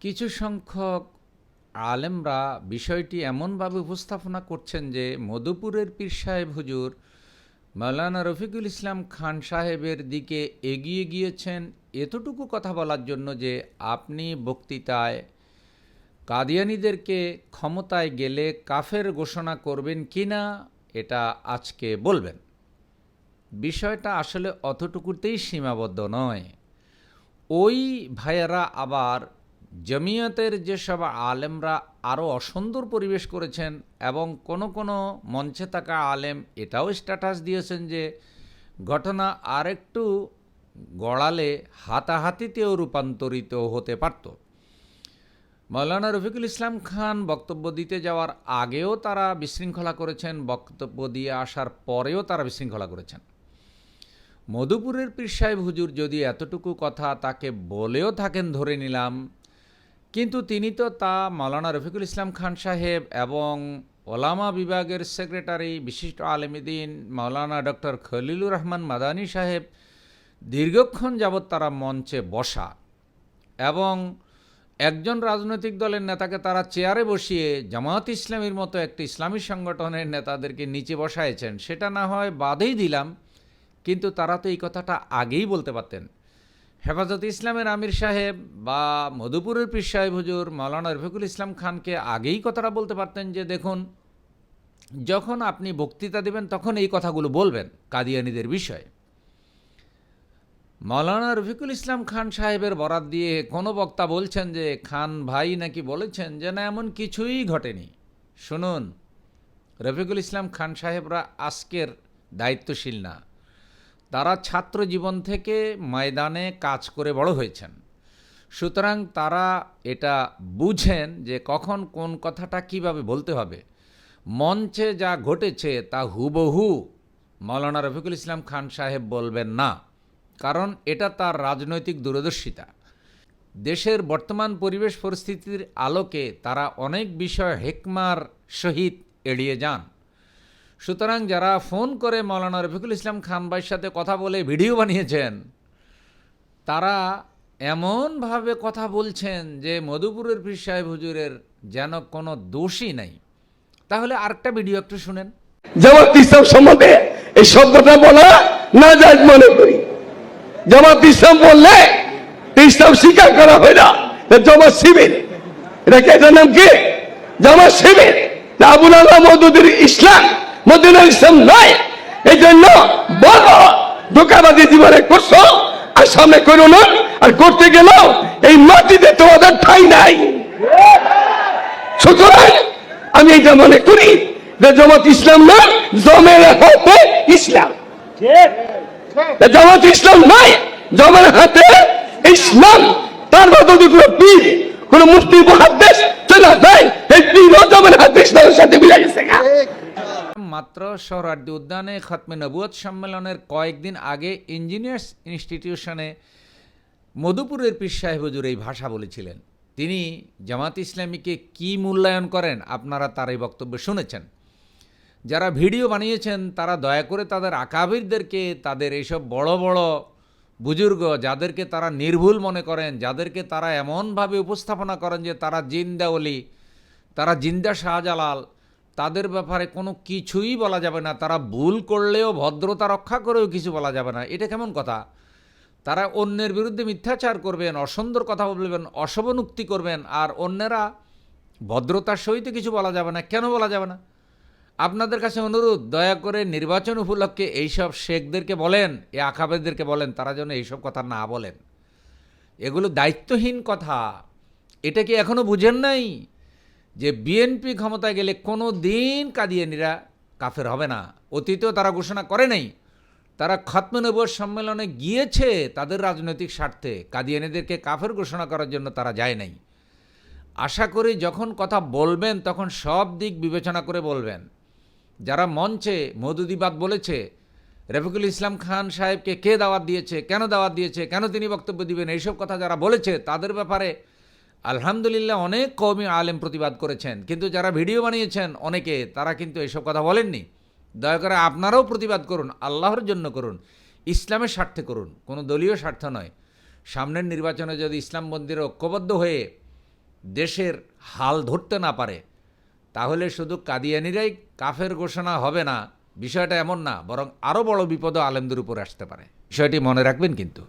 কিছু সংখ্যক আলেমরা বিষয়টি এমনভাবে উপস্থাপনা করছেন যে মধুপুরের পীর সাহেব হুজুর মৌলানা রফিকুল ইসলাম খান সাহেবের দিকে এগিয়ে গিয়েছেন এতটুকু কথা বলার জন্য যে আপনি বক্তৃতায় কাদিয়ানিদেরকে ক্ষমতায় গেলে কাফের ঘোষণা করবেন কিনা, এটা আজকে বলবেন। বিষয়টা আসলে অতটুকুতেই সীমাবদ্ধ নয়। ওই ভাইয়েরা আবার জমিয়তের যেসব আলেমরা আরও অসুন্দর পরিবেশ করেছেন এবং কোনো কোনো মঞ্চে থাকা আলেম এটাও স্ট্যাটাস দিয়েছেন যে ঘটনা আরেকটু গড়ালে হাতাহাতিতেও রূপান্তরিত হতে পারত। মৌলানা রফিকুল ইসলাম খান বক্তব্য দিতে যাওয়ার আগেও তারা বিশৃঙ্খলা করেছেন, বক্তব্য দিয়ে আসার পরেও তারা বিশৃঙ্খলা করেছেন। মধুপুরের পীর সাহেব হুজুর যদি এতটুকু কথা তাকে বলেও থাকেন ধরে নিলাম, কিন্তু তিনি তো তা মাওলানা রফিকুল ইসলাম খান সাহেব এবং ওলামা বিভাগের সেক্রেটারি, বিশিষ্ট আলেমিদিন মাওলানা ডক্টর খলিলুর রহমান মাদানী সাহেব, দীর্ঘক্ষণ যাবৎ তারা মঞ্চে বসা এবং একজন রাজনৈতিক দলের নেতাকে তারা চেয়ারে বসিয়ে জামায়াত ইসলামীর মতো একটি ইসলামী সংগঠনের নেতাদেরকে নিচে বসাইছেন। সেটা না হয় বাদেই দিলাম কিন্তু তারা তো এই কথাটা আগেই বলতে পারতেন। হেফাজত ইসলামের আমির সাহেব বা মধুপুরের পীর সাহেব হুজুর মৌলানা রফিকুল ইসলাম খানকে আগেই কথাটা বলতে পারতেন যে, দেখুন, যখন আপনি বক্তৃতা দেবেন, তখন এই কথাগুলো বলবেন কাদিয়ানিদের বিষয়ে। মৌলানা রফিকুল ইসলাম খান সাহেবের বরাত দিয়ে কোনো বক্তা বলছেন যে, খান ভাই নাকি বলেছেন যে, না, এমন কিছুই ঘটেনি। শুনুন, রফিকুল ইসলাম খান সাহেবরা আজকের দায়িত্বশীল না। তারা ছাত্র জীবন থেকে ময়দানে কাজ করে বড় হয়েছেন। সুতরাং তারা এটা বুঝেন যে কখন কোন কথাটা কীভাবে বলতে হবে। মঞ্চে যা ঘটেছে তা হুবহু মৌলানা রফিকুল ইসলাম খান সাহেব বলবেন না, কারণ এটা তার রাজনৈতিক দূরদর্শিতা। দেশের বর্তমান পরিবেশ পরিস্থিতির আলোকে তারা অনেক বিষয় হেকমার সহিত এড়িয়ে যান। সুতরাং যারা ফোন করে মৌলানা রফিকুল ইসলাম খান ভাইয়ের সাথে কথা বলে ভিডিও বানিয়েছেন, তারা এমনভাবে কথা বলছেন যে মধুপুরের পীর সাহেব হুজুরের যেন কোনো দোষই নাই। তাহলে আরেকটা ভিডিও একটু শুনেন। জামাত ইসলাম সম্বন্ধে এই শব্দটা বলা না যায় মনে করি। জামাত ইসলাম বললে ইসলাম স্বীকার করা হয় না জামাত শিবির। এটা কি এটার নাম কি? জামাত শিবির আবুল আল্লাহ মদুদের ইসলাম। মদিনার ইসলাম নয় এই জন্য বলো ধোকাবাদি জীবনে করছ আর সামনে করো না আর করতে গেলেও এই মাটিতে তোমাদের ঠাই নাই। সুতরাং আমি এটা মনে করি যে জামাত ইসলাম না জমের হাতে ইসলাম। জামাত ইসলাম নয় জমের হাতে ইসলাম। তার মতো যদি কোনো পীর কোন মুফতি মহাদেশ চলে যায় এই পীর জমের হাতে ইসলামের সাথে মিলে গেছে। মাত্র সোহরার্দি উদ্যানে খতমে নবুয়ত সম্মেলনের কয়েকদিন আগে ইঞ্জিনিয়ার্স ইনস্টিটিউশনে মধুপুরের পীর সাহেব হুজুর এই ভাষা বলেছিলেন। তিনি, জামাত ইসলামীকে কি মূল্যায়ন করেন আপনারা তার এই বক্তব্য শুনেছেন। যারা ভিডিও বানিয়েছেন তারা দয়া করে তাদের আকাবিরদেরকে, তাদের এইসব বড় বড় বুজুর্গ যাদেরকে তারা নির্ভুল মনে করেন, যাদেরকে তারা এমনভাবে উপস্থাপনা করেন যে তারা জিন্দা অলি তারা জিন্দা শাহজালাল তাদের ব্যাপারে কোনো কিছুই বলা যাবে না। তারা ভুল করলেও ভদ্রতা রক্ষা করেও কিছু বলা যাবে না। এটা কেমন কথা? তারা অন্যের বিরুদ্ধে মিথ্যাচার করবেন, অসুন্দর কথা বলবেন, অশোভনুক্তি করবেন, আর অন্যেরা ভদ্রতার সহিত কিছু বলা যাবে না। কেন বলা যাবে না? আপনাদের কাছে অনুরোধ, দয়া করে নির্বাচন উপলক্ষে এইসব শেখদেরকে বলেন এ আখাবেদেরকে বলেন, তারা যেন এইসব কথা না বলেন। এগুলো দায়িত্বহীন কথা। এটা কি এখনও বুঝেন নাই? যে বিএনপি ক্ষমতায় গেলে কোনো দিন কাদিয়ানিরা কাফের হবে না। অতীতেও তারা ঘোষণা করে নাই। তারা খতমনবর সম্মেলনে গিয়েছে তাদের রাজনৈতিক স্বার্থে। কাদিয়ানিদেরকে কাফের ঘোষণা করার জন্য তারা যায় নাই। আশা করি যখন কথা বলবেন, তখন সব দিক বিবেচনা করে বলবেন। যারা মঞ্চে মধুদিবাদ বলেছে, রফিকুল ইসলাম খান সাহেবকে কে দাওয়াত দিয়েছে, কেন দাওয়াত দিয়েছে, কেন তিনি বক্তব্য দিবেন, এইসব কথা যারা বলেছে, তাদের ব্যাপারে আলহামদুলিল্লাহ অনেক কৌমি আলেম প্রতিবাদ করেছেন, কিন্তু যারা ভিডিও বানিয়েছেন অনেকে, তারা কিন্তু এসব কথা বলেননি। দয়া করে আপনারাও প্রতিবাদ করুন, আল্লাহর জন্য করুন, ইসলামের স্বার্থে করুন, কোনো দলীয় স্বার্থ নয়। সামনের নির্বাচনে যদি ইসলাম মন্দিরে ঐক্যবদ্ধ হয়ে দেশের হাল ধরতে না পারে, তাহলে শুধু কাদিয়ানিরাই কাফের ঘোষণা হবে না, বিষয়টা এমন না, বরং আরও বড় বিপদও আলেমদের উপর আসতে পারে। বিষয়টি মনে রাখবেন কিন্তু।